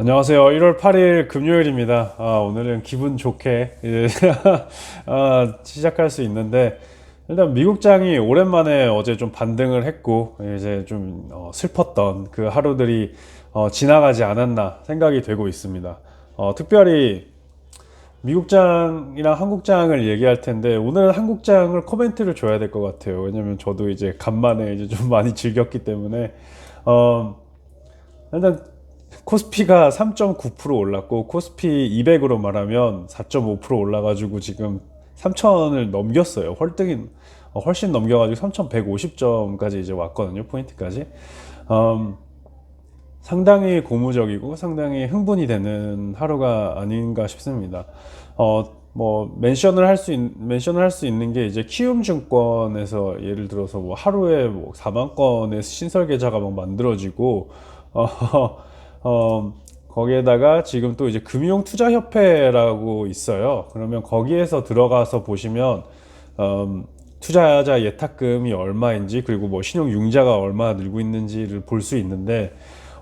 안녕하세요. 1월 8일 금요일입니다. 아, 오늘은 기분 좋게 이제 아, 시작할 수 있는데 일단 미국장이 오랜만에 어제 좀 반등을 했고 이제 좀 어, 슬펐던 그 하루들이 어, 지나가지 않았나 생각이 되고 있습니다. 어, 특별히 미국장이랑 한국장을 얘기할 텐데 오늘은 한국장을 코멘트를 줘야 될 것 같아요. 왜냐면 저도 이제 간만에 이제 좀 많이 즐겼기 때문에 어, 일단 코스피가 3.9% 올랐고 코스피 200으로 말하면 4.5% 올라가지고 지금 3,000을 넘겼어요. 헐등이 어, 훨씬 넘겨가지고 3,150점까지 이제 왔거든요. 포인트까지. 음, 상당히 고무적이고 상당히 흥분이 되는 하루가 아닌가 싶습니다. 어, 뭐 멘션을 할 수 멘션을 할 수 있는 게 이제 키움 증권에서 예를 들어서 뭐 하루에 뭐 4만 건의 신설 계좌가 막 만들어지고 어, 어, 거기에다가 지금 또 이제 금융투자협회라고 있어요. 그러면 거기에서 들어가서 보시면 음, 투자자 예탁금이 얼마인지 그리고 뭐 신용 융자가 얼마나 늘고 있는지를 볼 수 있는데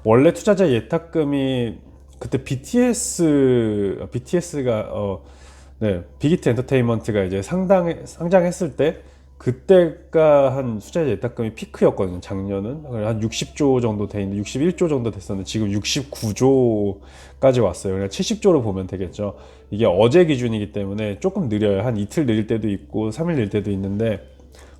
원래 투자자 예탁금이 그때 BTS BTS가 어, 네, 빅히트 엔터테인먼트가 이제 상당 상장했을 때 그때가 한 투자자 예탁금이 피크였거든요. 작년은 한 60조 정도 돼 있는데 61조 정도 됐었는데 지금 69조까지 왔어요. 그냥 70조로 보면 되겠죠. 이게 어제 기준이기 때문에 조금 느려요. 한 이틀 느릴 때도 있고 3일 느릴 때도 있는데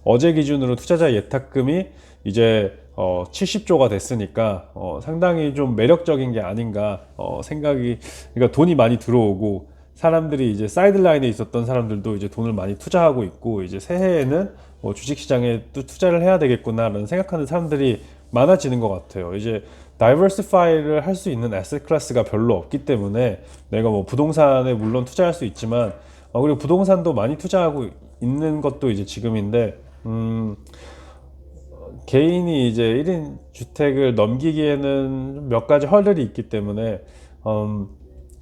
어제 기준으로 투자자 예탁금이 이제 어, 70조가 됐으니까 어, 상당히 좀 매력적인 게 아닌가 어, 생각이 그러니까 돈이 많이 들어오고 사람들이 이제 사이드라인에 있었던 사람들도 이제 돈을 많이 투자하고 있고 이제 새해에는 뭐 주식시장에 또 투자를 해야 되겠구나라는 생각하는 사람들이 많아지는 것 같아요. 이제 다이버시파이를 할 수 있는 에셋 클래스가 별로 없기 때문에 내가 뭐 부동산에 물론 투자할 수 있지만 어, 그리고 부동산도 많이 투자하고 있는 것도 이제 지금인데 음, 개인이 이제 1인 주택을 넘기기에는 몇 가지 헐들이 있기 때문에 음,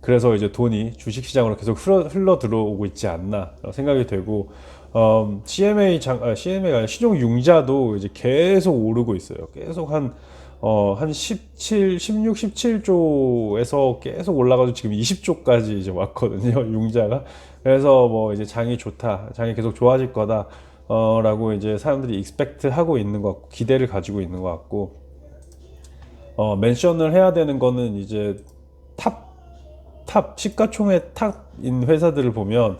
그래서 이제 돈이 주식시장으로 계속 흘러, 흘러 들어오고 있지 않나 생각이 되고 음, CMA 장, 아, CMA가 신용 융자도 이제 계속 오르고 있어요. 계속 한 어, 한 17, 16, 17조에서 계속 올라가서 지금 20조까지 이제 왔거든요, 융자가. 그래서 뭐 이제 장이 좋다, 장이 계속 좋아질 거다, 어, 라고 이제 사람들이 익스펙트 하고 있는 것 같고, 기대를 가지고 있는 것 같고, 어, 멘션을 해야 되는 거는 이제 탑 탑 시가총액 탑인 회사들을 보면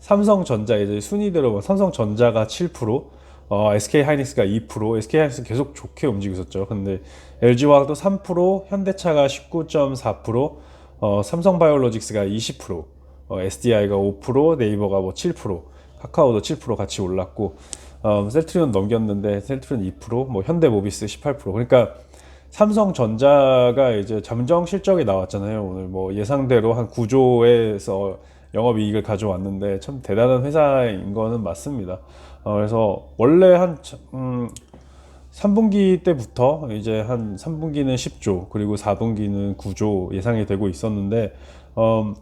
삼성전자 이제 순위대로 뭐 삼성전자가 7%, 어, SK 하이닉스가 2%, SK 하이닉스 계속 좋게 움직이고 있었죠. 근데 LG화학도 3%, 현대차가 19.4%, 어, 삼성바이오로직스가 20%, 어, SDI가 5%, 네이버가 뭐 7%, 카카오도 7% 같이 올랐고, 어, 셀트리온 넘겼는데 셀트리온 2%, 뭐 현대모비스 18%. 그러니까 삼성전자가 이제 잠정 실적이 나왔잖아요. 오늘 뭐 예상대로 한 9조에서 영업이익을 가져왔는데 참 대단한 회사인 거는 맞습니다. 어, 그래서 원래 한 음, 3분기 때부터 이제 한 3분기는 10조 그리고 4분기는 9조 예상이 되고 있었는데 음,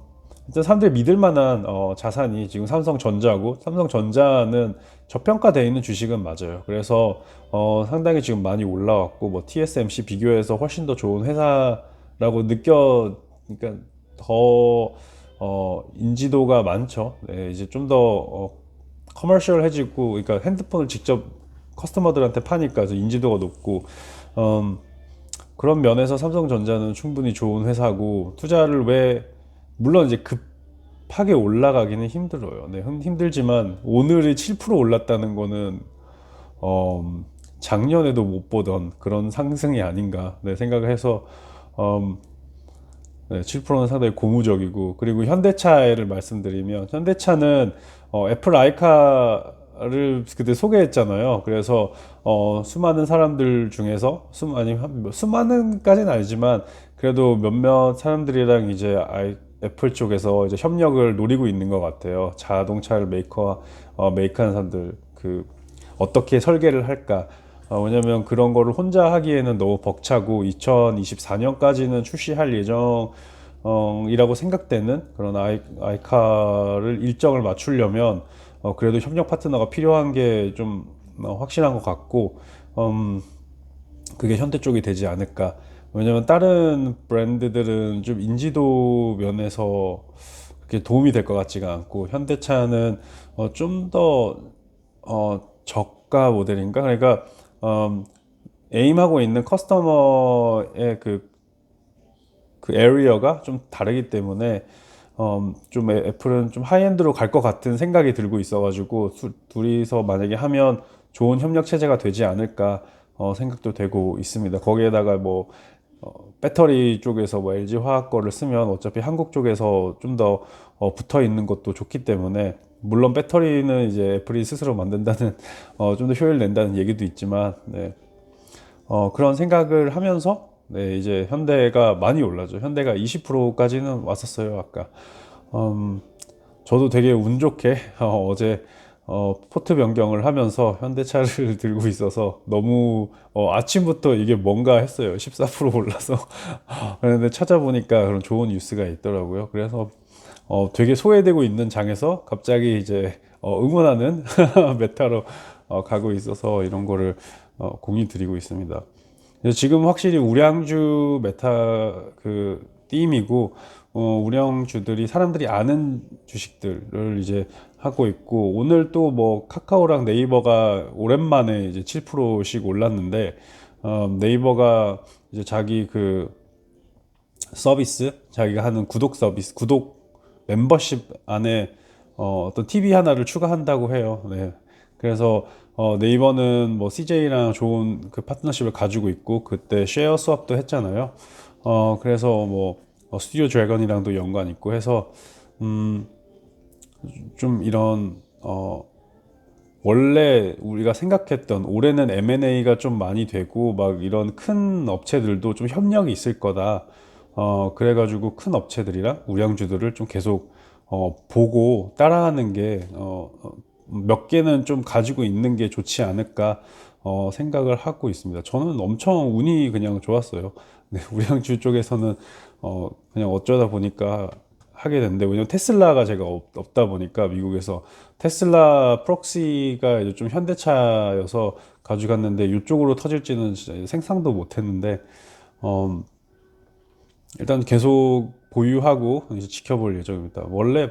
일단 사람들이 믿을 만한 어, 자산이 지금 삼성전자고 삼성전자는 저평가되어 있는 주식은 맞아요. 그래서 어, 상당히 지금 많이 올라왔고 뭐 TSMC 비교해서 훨씬 더 좋은 회사라고 느껴 그러니까 더 어, 인지도가 많죠. 네, 이제 좀더 어, 커머셜해지고 그러니까 핸드폰을 직접 커스터머들한테 파니까 인지도가 높고 음, 그런 면에서 삼성전자는 충분히 좋은 회사고 투자를 왜 물론 이제 급하게 올라가기는 힘들어요. 네, 힘들지만 오늘이 7% 올랐다는 거는 어, 작년에도 못 보던 그런 상승이 아닌가 네, 생각을 해서 음, 네, 7%는 상당히 고무적이고 그리고 현대차를 말씀드리면 현대차는 어, 애플 아이카를 그때 소개했잖아요. 그래서 어, 수많은 사람들 중에서 수, 아니 수많은까지는 아니지만 그래도 몇몇 사람들이랑 이제 아이 애플 쪽에서 이제 협력을 노리고 있는 것 같아요. 자동차를 메이커 어, 메이크하는 사람들 그 어떻게 설계를 할까? 어, 왜냐면 그런 거를 혼자 하기에는 너무 벅차고 2024년까지는 출시할 예정이라고 생각되는 그런 아이, 아이카를 일정을 맞추려면 어, 그래도 협력 파트너가 필요한 게좀 어, 확실한 것 같고 음, 그게 현대 쪽이 되지 않을까 왜냐면 다른 브랜드들은 좀 인지도 면에서 그렇게 도움이 될 것 같지가 않고 현대차는 어, 좀더 어, 저가 모델인가? 그러니까 음, 에임하고 있는 커스터머의 그, 그 에리어가 좀 다르기 때문에 음, 좀 애- 애플은 좀 하이엔드로 갈 것 같은 생각이 들고 있어가지고 수- 둘이서 만약에 하면 좋은 협력 체제가 되지 않을까 어, 생각도 되고 있습니다. 거기에다가 뭐 어, 배터리 쪽에서 뭐 LG 화학 거를 쓰면 어차피 한국 쪽에서 좀더 어, 붙어 있는 것도 좋기 때문에 물론 배터리는 이제 애플이 스스로 만든다는 어, 좀 더 효율 낸다는 얘기도 있지만 네. 어, 그런 생각을 하면서 네, 이제 현대가 많이 올라죠. 현대가 20%까지는 왔었어요, 아까. 음, 저도 되게 운 좋게 어, 제 어, 포트 변경을 하면서 현대차를 들고 있어서 너무 어, 아침부터 이게 뭔가 했어요. 14% 올라서. 그런데 찾아보니까 그런 좋은 뉴스가 있더라고요. 그래서 어, 되게 소외되고 있는 장에서 갑자기 이제 어, 응원하는 메타로 어, 가고 있어서 이런 거를 어, 공유 드리고 있습니다. 지금 확실히 우량주 메타 그 띠임이고 어, 우량주들이 사람들이 아는 주식들을 이제 하고 있고 오늘 또 뭐 카카오랑 네이버가 오랜만에 이제 7%씩 올랐는데 어, 네이버가 이제 자기 그 서비스 자기가 하는 구독 서비스 구독 멤버십 안에 어, 어떤 TV 하나를 추가한다고 해요. 네. 그래서 어, 네이버는 뭐 CJ랑 좋은 그 파트너십을 가지고 있고 그때 쉐어 수업도 했잖아요. 어, 그래서 뭐 어, 스튜디오 드래곤이랑도 연관 있고 해서 음, 좀 이런 어, 원래 우리가 생각했던 올해는 M&A가 좀 많이 되고 막 이런 큰 업체들도 좀 협력이 있을 거다. 어, 그래가지고 큰 업체들이랑 우량주들을 좀 계속 어, 보고 따라하는 게 어, 어, 몇 개는 좀 가지고 있는 게 좋지 않을까 어, 생각을 하고 있습니다. 저는 엄청 운이 그냥 좋았어요. 네, 우량주 쪽에서는 어, 그냥 어쩌다 보니까 하게 됐는데 왜냐면 테슬라가 제가 없, 없다 보니까 미국에서 테슬라 프록시가 이제 좀 현대차여서 가져갔는데 이쪽으로 터질지는 진짜 생상도 못 했는데 어, 일단 계속 보유하고 이제 지켜볼 예정입니다. 원래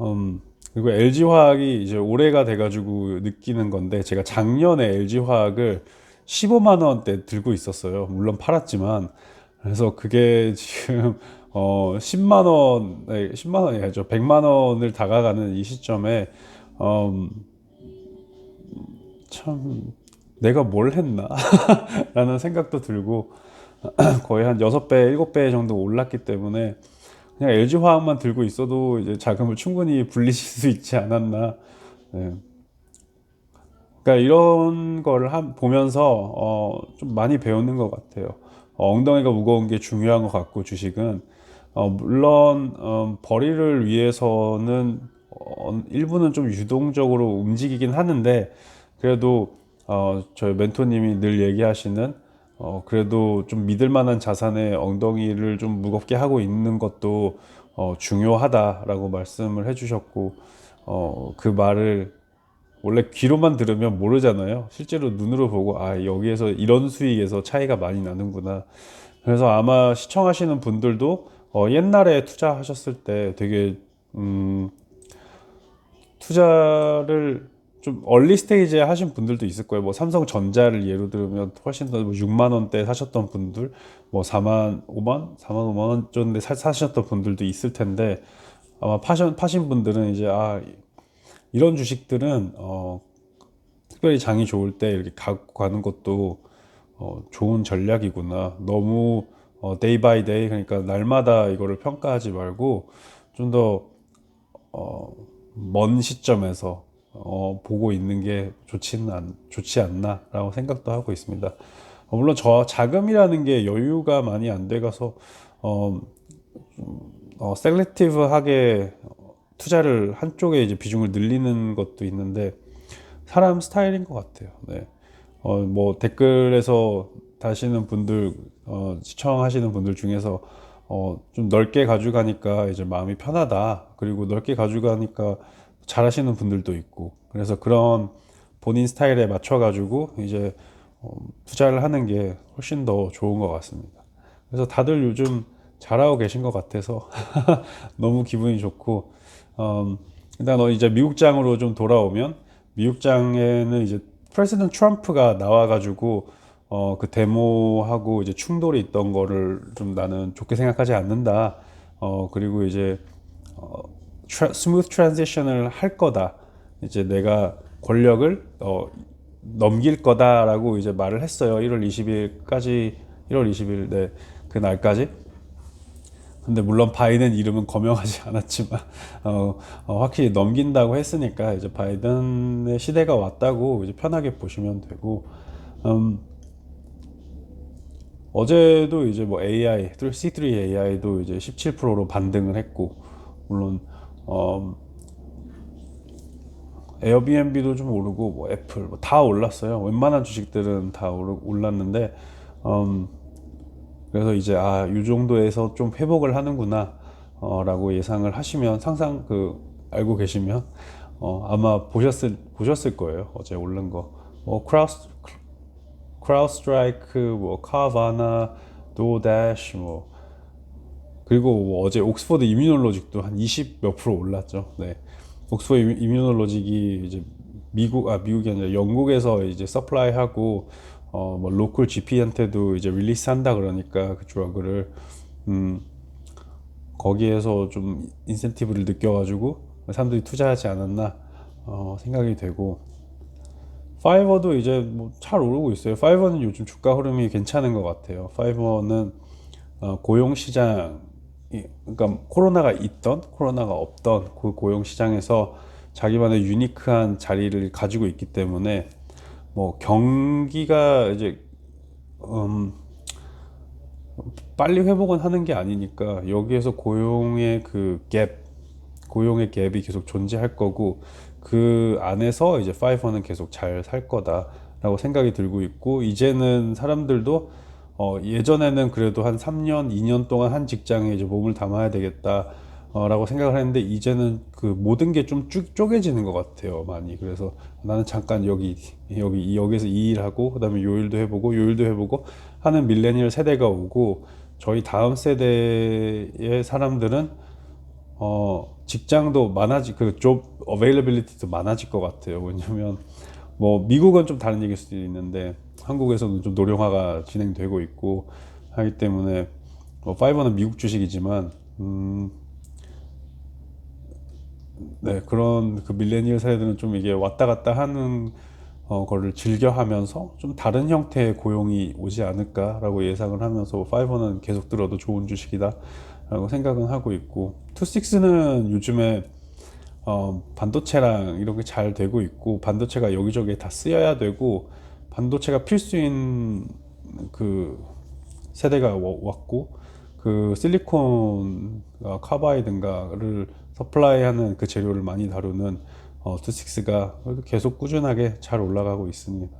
음, 그리고 LG 화학이 이제 올해가 돼가지고 느끼는 건데 제가 작년에 LG 화학을 15만 원대 들고 있었어요. 물론 팔았지만 그래서 그게 지금 어 10만 원, 네, 10만 원이 아니죠. 100만 원을 다가가는 이 시점에 음, 참 내가 뭘 했나? 라는 생각도 들고 거의 한 6배, 7배 정도 올랐기 때문에 그냥 LG 화학만 들고 있어도 이제 자금을 충분히 불리실 수 있지 않았나. 네. 그러니까 이런 거를 한, 보면서 어, 좀 많이 배우는 것 같아요. 어, 엉덩이가 무거운 게 중요한 것 같고 주식은 어, 물론 어, 벌이를 위해서는 어, 일부는 좀 유동적으로 움직이긴 하는데 그래도 어, 저희 멘토님이 늘 얘기하시는 어, 그래도 좀 믿을 만한 자산의 엉덩이를 좀 무겁게 하고 있는 것도 어, 중요하다라고 말씀을 해주셨고 어, 그 말을 원래 귀로만 들으면 모르잖아요. 실제로 눈으로 보고 아 여기에서 이런 수익에서 차이가 많이 나는구나. 그래서 아마 시청하시는 분들도 어, 옛날에 투자하셨을 때 되게 음, 투자를 좀 얼리 스테이지에 하신 분들도 있을 거예요. 뭐 삼성전자를 예로 들면 훨씬 더뭐 6만 원대 사셨던 분들, 뭐 4만 5만, 4만 5만 원 정도 사, 사셨던 분들도 있을 텐데 아마 파신 파신 분들은 이제 아 이런 주식들은 어, 특별히 장이 좋을 때 이렇게 갖고 가는 것도 어, 좋은 전략이구나. 너무 어, 데이 바이 데이 그러니까 날마다 이거를 평가하지 말고 좀더 어, 먼 시점에서 어, 보고 있는 게 좋지는 않, 좋지 않나라고 생각도 하고 있습니다. 어, 물론 저 자금이라는 게 여유가 많이 안 돼가서 어, 어, 셀렉티브하게 투자를 한쪽에 이제 비중을 늘리는 것도 있는데 사람 스타일인 것 같아요. 네. 어, 뭐 댓글에서 다시는 분들 어, 시청하시는 분들 중에서 어, 좀 넓게 가져가니까 이제 마음이 편하다. 그리고 넓게 가져가니까 잘하시는 분들도 있고. 그래서 그런 본인 스타일에 맞춰 가지고 이제 어, 투자를 하는 게 훨씬 더 좋은 것 같습니다. 그래서 다들 요즘 잘하고 계신 것 같아서 너무 기분이 좋고 음, 일단 너 이제 미국장으로 좀 돌아오면 미국장에는 이제 프레시던 트럼프가 나와가지고 어, 그 데모하고 이제 충돌이 있던 거를 좀 나는 좋게 생각하지 않는다. 어, 그리고 이제 어, 트라, 스무트 트랜지션을 할 거다. 이제 내가 권력을 어, 넘길 거다라고 이제 말을 했어요. 1월 20일까지 1월 20일 네, 그 날까지. 근데 물론 바이든 이름은 거명하지 않았지만 어, 어, 확실히 넘긴다고 했으니까 이제 바이든의 시대가 왔다고 이제 편하게 보시면 되고 음, 어제도 이제 뭐 AI, C3 AI도 이제 17%로 반등을 했고 물론 어, 에어비앤비도 좀 오르고 뭐 애플 뭐 다 올랐어요. 웬만한 주식들은 다 오르, 올랐는데 음, 그래서 이제 아, 이 정도에서 좀 회복을 하는구나 어, 라고 예상을 하시면 상상 그 알고 계시면 어, 아마 보셨을 보셨을 거예요. 어제 오른 거. 뭐 크라우스 크라우스트라이크, 뭐 카바나, 도다시 뭐 그리고 뭐 어제 옥스퍼드 이뮤놀로직도 한 20 몇 프로 올랐죠. 네. 옥스퍼드 이뮤- 이뮤놀로직이 이제 미국 아 미국이 아니라 영국에서 이제 서플라이하고 어 뭐 로컬 GP한테도 이제 릴리스 한다 그러니까 그 드러그를 음 거기에서 좀 인센티브를 느껴가지고 사람들이 투자하지 않았나 어 생각이 되고 파이버도 이제 뭐 잘 오르고 있어요. 파이버는 요즘 주가 흐름이 괜찮은 것 같아요. 파이버는 어, 고용 시장, 그러니까 코로나가 있던 코로나가 없던 그 고용 시장에서 자기만의 유니크한 자리를 가지고 있기 때문에 뭐 경기가 이제 음, 빨리 회복은 하는 게 아니니까 여기에서 고용의 그 갭, 고용의 갭이 계속 존재할 거고 그 안에서 이제 파이버는 계속 잘 살 거다라고 생각이 들고 있고 이제는 사람들도 어 예전에는 그래도 한 3년, 2년 동안 한 직장에 이제 몸을 담아야 되겠다. 어, 라고 생각을 했는데 이제는 그 모든 게 좀 쪼개지는 것 같아요 많이 그래서 나는 잠깐 여기 여기 여기서 이 일하고 그다음에 요 일도 해보고 요 일도 해보고 하는 밀레니얼 세대가 오고 저희 다음 세대의 사람들은 어, 직장도 많아지, 그 job availability도 많아질 것 같아요. 왜냐면, 뭐, 미국은 좀 다른 얘기일 수도 있는데, 한국에서는 좀 노령화가 진행되고 있고, 하기 때문에, 뭐, 파이버는 미국 주식이지만, 음, 네, 그런 그 밀레니얼 세대들은 좀 이게 왔다 갔다 하는 어, 거를 즐겨 하면서 좀 다른 형태의 고용이 오지 않을까라고 예상을 하면서 파이버는 계속 들어도 좋은 주식이다 라고 생각은 하고 있고 투식스는 요즘에 어, 반도체랑 이런 게잘 되고 있고 반도체가 여기저기에 다 쓰여야 되고 반도체가 필수인 그 세대가 와- 왔고 그 실리콘 어, 카바이드인가를 서플라이하는 그 재료를 많이 다루는 어, 투식스가 계속 꾸준하게 잘 올라가고 있습니다.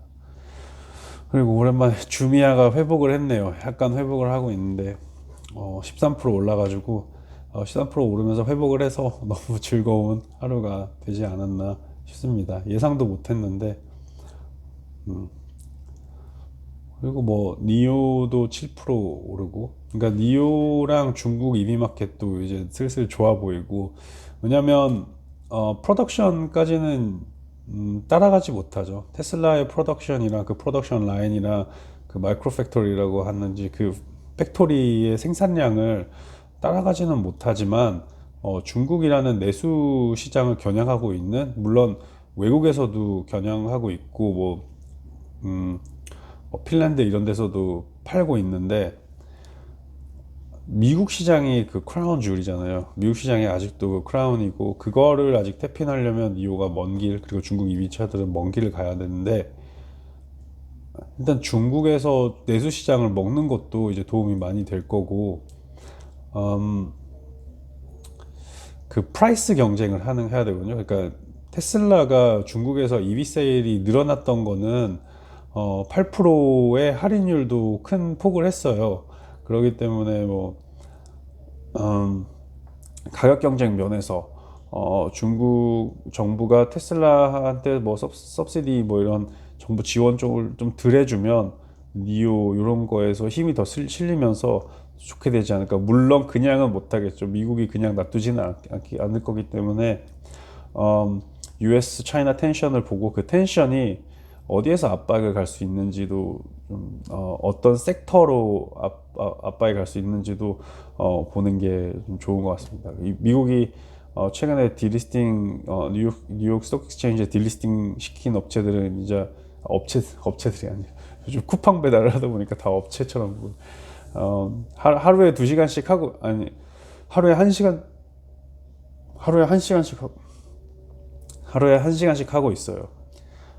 그리고 오랜만에 주미아가 회복을 했네요. 약간 회복을 하고 있는데 어, 13% 올라가지고 어, 13% 오르면서 회복을 해서 너무 즐거운 하루가 되지 않았나 싶습니다. 예상도 못했는데 음. 그리고 뭐 니오도 7% 오르고 그러니까 니오랑 중국 이비마켓도 이제 슬슬 좋아 보이고 왜냐면 어, 프로덕션까지는 음, 따라가지 못하죠. 테슬라의 프로덕션이랑 그 프로덕션 라인이랑 그 마이크로 팩토리라고 하는지 그 팩토리의 생산량을 따라가지는 못하지만 어, 중국이라는 내수 시장을 겨냥하고 있는 물론 외국에서도 겨냥하고 있고 뭐 음, 뭐 핀란드 이런 데서도 팔고 있는데 미국 시장이 그 크라운 줄이잖아요. 미국 시장이 아직도 그 크라운이고 그거를 아직 태핀하려면 이오가 먼 길, 그리고 중국 이비차들은 먼 길을 가야 되는데 일단 중국에서 내수 시장을 먹는 것도 이제 도움이 많이 될 거고 음, 그 프라이스 경쟁을 하는 해야 되거든요. 그러니까 테슬라가 중국에서 EV 세일이 늘어났던 거는 어, 8%의 할인율도 큰 폭을 했어요. 그렇기 때문에 뭐 음, 가격 경쟁 면에서 어, 중국 정부가 테슬라한테 뭐 섭, 서브시디 뭐 이런 정부 지원 쪽을 좀 덜 해주면 니오 이런 거에서 힘이 더 실- 실리면서 좋게 되지 않을까. 물론 그냥은 못하겠죠. 미국이 그냥 놔두지는 않, 않- 않을 거기 때문에 음, US 차이나 텐션을 보고 그 텐션이 어디에서 압박을 갈 수 있는지도 좀 어, 어떤 섹터로 압, 아, 압박이 갈 수 있는지도 어, 보는 게 좀 좋은 것 같습니다. 이- 미국이 어, 최근에 디리스팅 어, 뉴욕 뉴욕 스톡 익스체인지에 디리스팅 시킨 업체들은 이제 업체 업체들이 아니라 요즘 쿠팡 배달을 하다 보니까 다 업체처럼 어, 하, 하루에 두 시간씩 하고 아니 하루에 한 시간 하루에 한 시간씩 하고 하루에 한 시간씩 하고 있어요.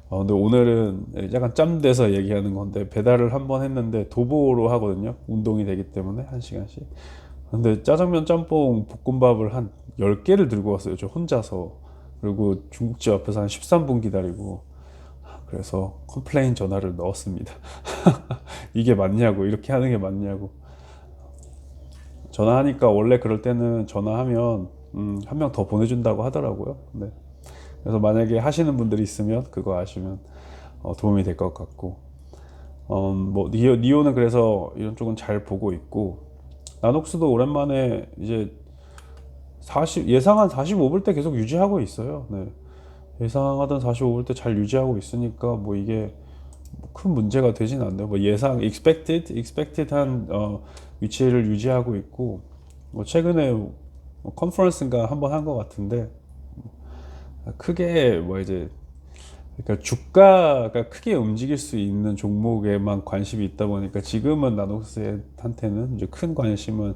어, 근데 오늘은 약간 짬돼서 얘기하는 건데 배달을 한 번 했는데 도보로 하거든요. 운동이 되기 때문에 한 시간씩. 근데 짜장면, 짬뽕, 볶음밥을 한 10개를 들고 왔어요. 저 혼자서. 그리고 중국집 앞에서 한 13분 기다리고. 그래서 컴플레인 전화를 넣었습니다. 이게 맞냐고, 이렇게 하는 게 맞냐고. 전화하니까 원래 그럴 때는 전화하면 음, 한 명 더 보내준다고 하더라고요. 네. 그래서 만약에 하시는 분들이 있으면 그거 아시면 어, 도움이 될 것 같고, 음, 뭐 니오, 니오는 그래서 이런 쪽은 잘 보고 있고, 나녹스도 오랜만에 이제 40 예상한 45불 때 계속 유지하고 있어요. 네. 예상하던 45불 때잘 유지하고 있으니까 뭐 이게 뭐큰 문제가 되진 않네요. 뭐 예상 expected expected한 어, 위치를 유지하고 있고 뭐 최근에 뭐 컨퍼런스인가 한 번 한 것 같은데 크게 뭐 이제 그러니까 주가가 크게 움직일 수 있는 종목에만 관심이 있다 보니까 지금은 나녹스한테는 이제 큰 관심은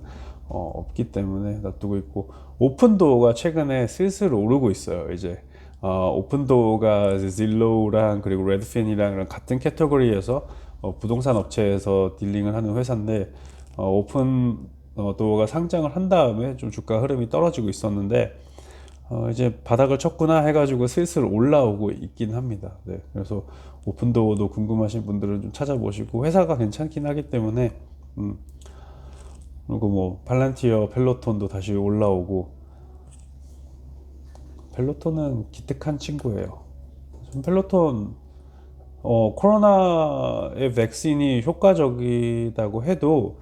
어, 없기 때문에 놔두고 있고 오픈도어가 최근에 슬슬 오르고 있어요. 이제 어, 오픈도어가 질로우랑 그리고 레드핀이랑 같은 캐터고리에서 어, 부동산 업체에서 딜링을 하는 회사인데 어, 오픈도어가 상장을 한 다음에 좀 주가 흐름이 떨어지고 있었는데 어, 이제 바닥을 쳤구나 해가지고 슬슬 올라오고 있긴 합니다. 네, 그래서 오픈도어도 궁금하신 분들은 좀 찾아보시고 회사가 괜찮긴 하기 때문에 음, 그리고 뭐 팔란티어, 펠로톤도 다시 올라오고 펠로톤은 기특한 친구예요. 전 펠로톤 어, 코로나의 백신이 효과적이다고 해도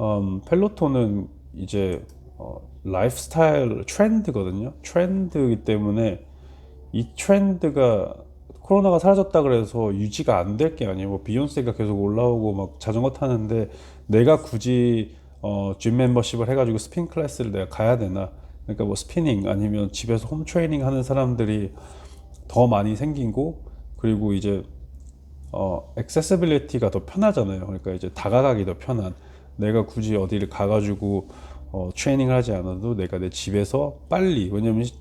음, 펠로톤은 이제 어, 라이프스타일 트렌드거든요. 트렌드이기 때문에 이 트렌드가 코로나가 사라졌다 그래서 유지가 안 될 게 아니에요. 뭐 비욘세가 계속 올라오고 막 자전거 타는데 내가 굳이 어, 짐 멤버십을 해가지고 스핀 클래스를 내가 가야 되나? 그러니까 뭐 스피닝 아니면 집에서 홈 트레이닝 하는 사람들이 더 많이 생기고 그리고 이제 어, 액세서빌리티가 더 편하잖아요. 그러니까 이제 다가가기 더 편한. 내가 굳이 어디를 가가지고 어, 트레이닝을 하지 않아도 내가 내 집에서 빨리 왜냐면 시-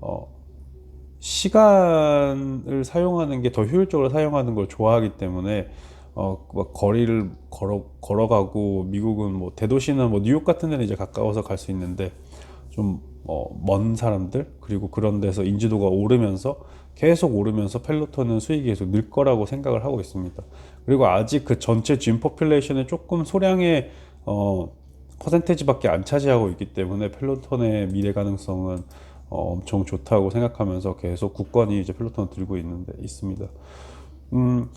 어, 시간을 사용하는 게 더 효율적으로 사용하는 걸 좋아하기 때문에 어, 막 거리를 걸어 걸어가고 미국은 뭐 대도시는 뭐 뉴욕 같은 데는 이제 가까워서 갈 수 있는데 좀 어, 먼 사람들 그리고 그런 데서 인지도가 오르면서 계속 오르면서 펠로톤은 수익이 계속 늘 거라고 생각을 하고 있습니다. 그리고 아직 그 전체 진 포퓰레이션의 조금 소량의 어, 퍼센테이지밖에 안 차지하고 있기 때문에 펠로톤의 미래 가능성은 어, 엄청 좋다고 생각하면서 계속 국권이 이제 펠로톤을 들고 있는데 있습니다. 음,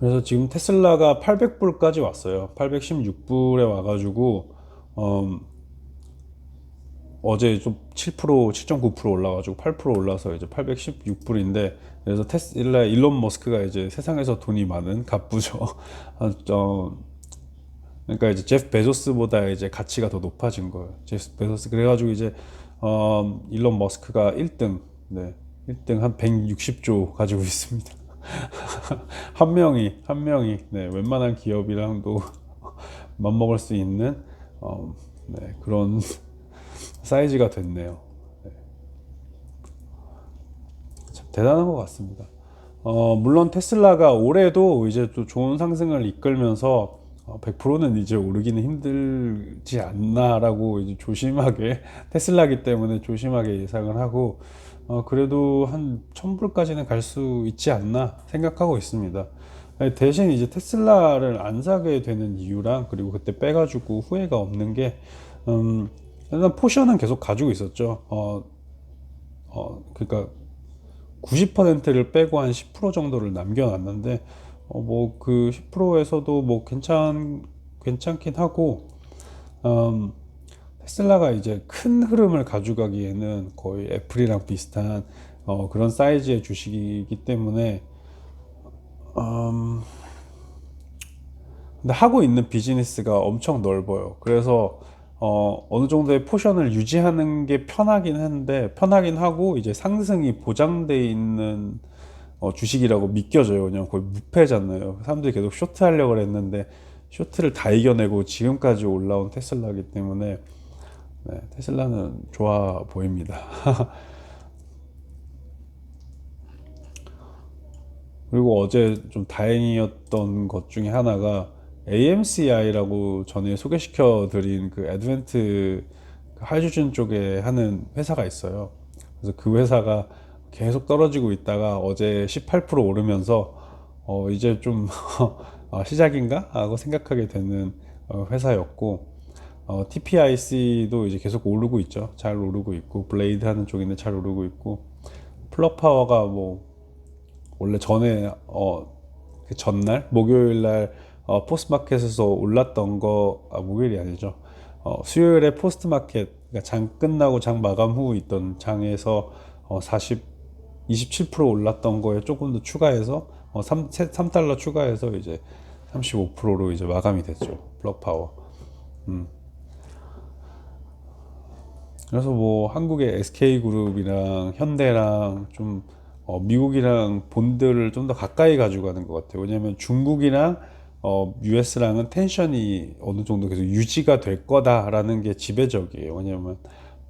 그래서 지금 테슬라가 800불까지 왔어요. 816불에 와가지고 음, 어제 좀 7%, 7.9% 올라가지고 8% 올라서 이제 816불인데 그래서 테슬라 일론 머스크가 이제 세상에서 돈이 많은 갑부죠. 한, 어, 그러니까 이제 제프 베조스보다 이제 가치가 더 높아진 거예요. 제프 베조스 그래가지고 이제 어, 일론 머스크가 1등, 네, 1등 한 160조 가지고 있습니다. 한 명이 한 명이 네, 웬만한 기업이랑도 맞먹을 수 있는 어, 네, 그런 사이즈가 됐네요. 네. 참 대단한 것 같습니다. 어, 물론 테슬라가 올해도 이제 또 좋은 상승을 이끌면서 어, 100%는 이제 오르기는 힘들지 않나라고 이제 조심하게 테슬라기 때문에 조심하게 예상을 하고 어, 그래도 한 1000불까지는 갈 수 있지 않나 생각하고 있습니다. 아니, 대신 이제 테슬라를 안 사게 되는 이유랑 그리고 그때 빼가지고 후회가 없는 게 음, 일단 포션은 계속 가지고 있었죠. 어, 어, 그러니까 90%를 빼고 한 10% 정도를 남겨놨는데 어, 뭐그 10%에서도 뭐 괜찮 괜찮긴 하고 음, 테슬라가 이제 큰 흐름을 가져가기에는 거의 애플이랑 비슷한 어, 그런 사이즈의 주식이기 때문에 음, 근데 하고 있는 비즈니스가 엄청 넓어요. 그래서 어, 어느 정도의 포션을 유지하는 게 편하긴 한데 편하긴 하고 이제 상승이 보장돼 있는 어, 주식이라고 믿겨져요. 그냥 거의 무패잖아요. 사람들이 계속 쇼트 하려고 했는데 쇼트를 다 이겨내고 지금까지 올라온 테슬라기 때문에 네, 테슬라는 좋아 보입니다. 그리고 어제 좀 다행이었던 것 중에 하나가 AMCI라고 전에 소개시켜 드린 그 애드벤트 그 하이드로젠 쪽에 하는 회사가 있어요. 그래서 그 회사가 계속 떨어지고 있다가 어제 18% 오르면서 어 이제 좀 아, 시작인가 하고 생각하게 되는 어, 회사였고 어, TPIC도 이제 계속 오르고 있죠. 잘 오르고 있고 블레이드 하는 쪽인데 잘 오르고 있고 플러파워가 뭐 원래 전에 어 그 전날 목요일 날 어, 포스트마켓에서 올랐던 거 아, 목요일이 아니죠. 어, 수요일에 포스트마켓 그러니까 장 끝나고 장 마감 후 있던 장에서 어, 40 27% 올랐던 거에 조금 더 추가해서 어, 3, 3달러 추가해서 이제 35%로 이제 마감이 됐죠. 블럭파워. 음. 그래서 뭐 한국의 SK그룹이랑 현대랑 좀 어, 미국이랑 본드를 좀 더 가까이 가지고 가는 것 같아요. 왜냐하면 중국이랑 어, US랑은 텐션이 어느 정도 계속 유지가 될 거다라는 게 지배적이에요. 왜냐하면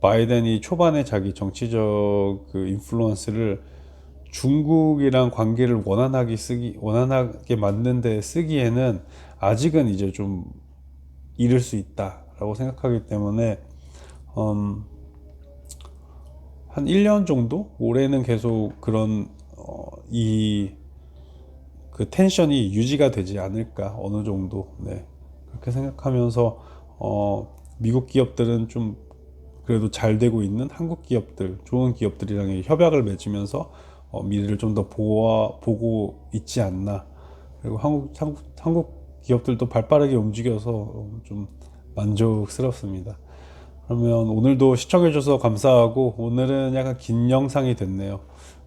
바이든이 초반에 자기 정치적 그 인플루언스를 중국이랑 관계를 원활하게 쓰기 원활하게 만드는데 쓰기에는 아직은 이제 좀 이를 수 있다라고 생각하기 때문에 음, 한 1년 정도 올해는 계속 그런 어, 이 그 텐션이 유지가 되지 않을까 어느 정도 네 그렇게 생각하면서 어, 미국 기업들은 좀 그래도 잘 되고 있는 한국 기업들 좋은 기업들이랑 협약을 맺으면서 어, 미래를 좀 더 보아 보고 있지 않나 그리고 한국 한국, 한국 기업들도 발빠르게 움직여서 어, 좀 만족스럽습니다. 그러면 오늘도 시청해주셔서 감사하고 오늘은 약간 긴 영상이 됐네요.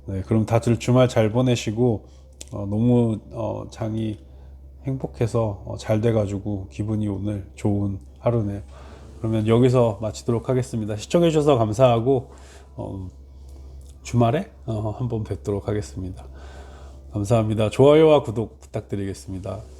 네, 그럼 다들 주말 잘 보내시고 어, 너무 어, 장이 행복해서 어, 잘 돼가지고 기분이 오늘 좋은 하루네요. 그러면 여기서 마치도록 하겠습니다. 시청해주셔서 감사하고 어, 주말에 어, 한번 뵙도록 하겠습니다. 감사합니다. 좋아요와 구독 부탁드리겠습니다.